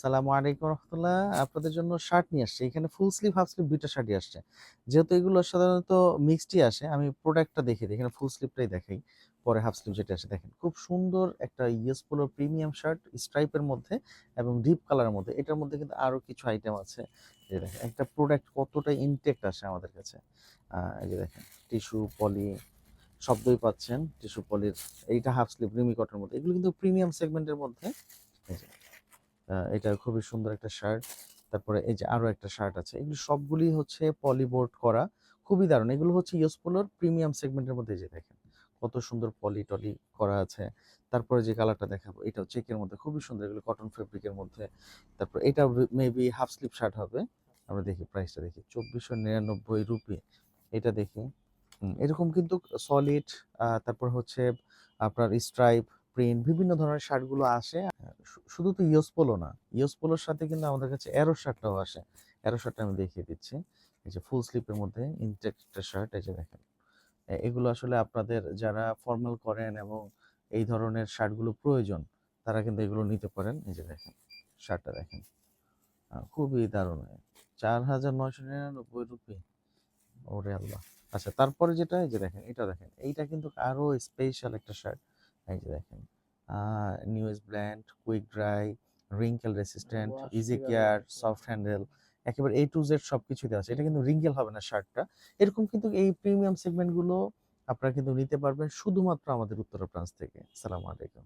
সালামু আলাইকুম রহমতুল্লাহ। আপনাদের জন্য শার্ট নিয়ে আসছে। এখানে ফুল স্লিভ হাফ স্লিভ দুইটা শার্টই আসছে। যেহেতু এগুলো সাধারণত মিক্সডই আসে, আমি প্রোডাক্টটা দেখে দিই। এখানে ফুল স্লিভটাই দেখাই। পরে হাফ স্লিভ যেটা আসে, দেখেন। খুব সুন্দর একটা ইয়েস পোলো প্রিমিয়াম শার্ট স্ট্রাইপের মধ্যে এবং ডিপ কালারের মধ্যে। এটার মধ্যে কিন্তু আরও কিছু আইটেম আছে। যে দেখেন, একটা প্রোডাক্ট কতটা ইনটেক্ট আসে আমাদের কাছে। এই যে দেখেন টিস্যু পলি শব্দই পাচ্ছেন। টিস্যু পলির এইটা হাফ স্লিভ রিমি কটনের মধ্যে। এগুলো কিন্তু প্রিমিয়াম সেগমেন্টের মধ্যে। এটা খুবই সুন্দর একটা শার্ট তারপরে এই যে আরও একটা শার্ট আছে, এগুলো সবগুলি হচ্ছে পলিবোর্ড করা, খুবই দারুণ। এগুলো হচ্ছে ইউসপোলোর প্রিমিয়াম সেগমেন্টের মধ্যে যে দেখেন, কত সুন্দর পলি টলি করা আছে। তারপরে যে কালারটা দেখাবো এটাও চেকের মধ্যে খুবই সুন্দর, এগুলো কটন ফেব্রিকের মধ্যে। তারপর এটা মেবি হাফ স্লিপ শার্ট হবে। আমরা দেখি প্রাইসটা দেখি, চব্বিশশো নিরানব্বই রুপি। এটা দেখি এরকম কিন্তু সলিড তারপর হচ্ছে আপনার স্ট্রাইপ প্রিন্ট বিভিন্ন ধরনের শার্টগুলো আসে। শুধু তো ইয়োস পোলো না, ইয়োস পোলোর সাথে কিন্তু আমাদের কাছে অ্যারো শার্টটাও আসে। অ্যারো শার্টটা আমি দেখিয়ে দিচ্ছি। এই যে ফুল স্লিপের মধ্যে ইনটেক শার্ট এই যে দেখেন। এগুলো আসলে আপনাদের যারা ফর্মাল করেন এবং এই ধরনের শার্টগুলো প্রয়োজন, তারা কিন্তু এগুলো নিতে পারেন। এই যে দেখেন, শার্টটা দেখেন। খুবই দারুণ। চার হাজার নয়শো নিরানব্বই রুপি। ওরে আল্লাহ। আচ্ছা তারপরে যেটা, এই যে দেখেন, এটা দেখেন। এইটা কিন্তু আরও স্পেশাল একটা শার্ট এই যে দেখেন। News blend quick dry wrinkle resistant easy care soft handle একেবারে এ টু জেড সব কিছুতে আছে। এটা কিন্তু রিঙ্কেল হবে না শার্টটা। এরকম কিন্তু এই প্রিমিয়াম সেগমেন্টগুলো আপনারা কিন্তু নিতে পারবেন শুধুমাত্র আমাদের উত্তরা ব্রাঞ্চ থেকে। সালাম আলাইকুম।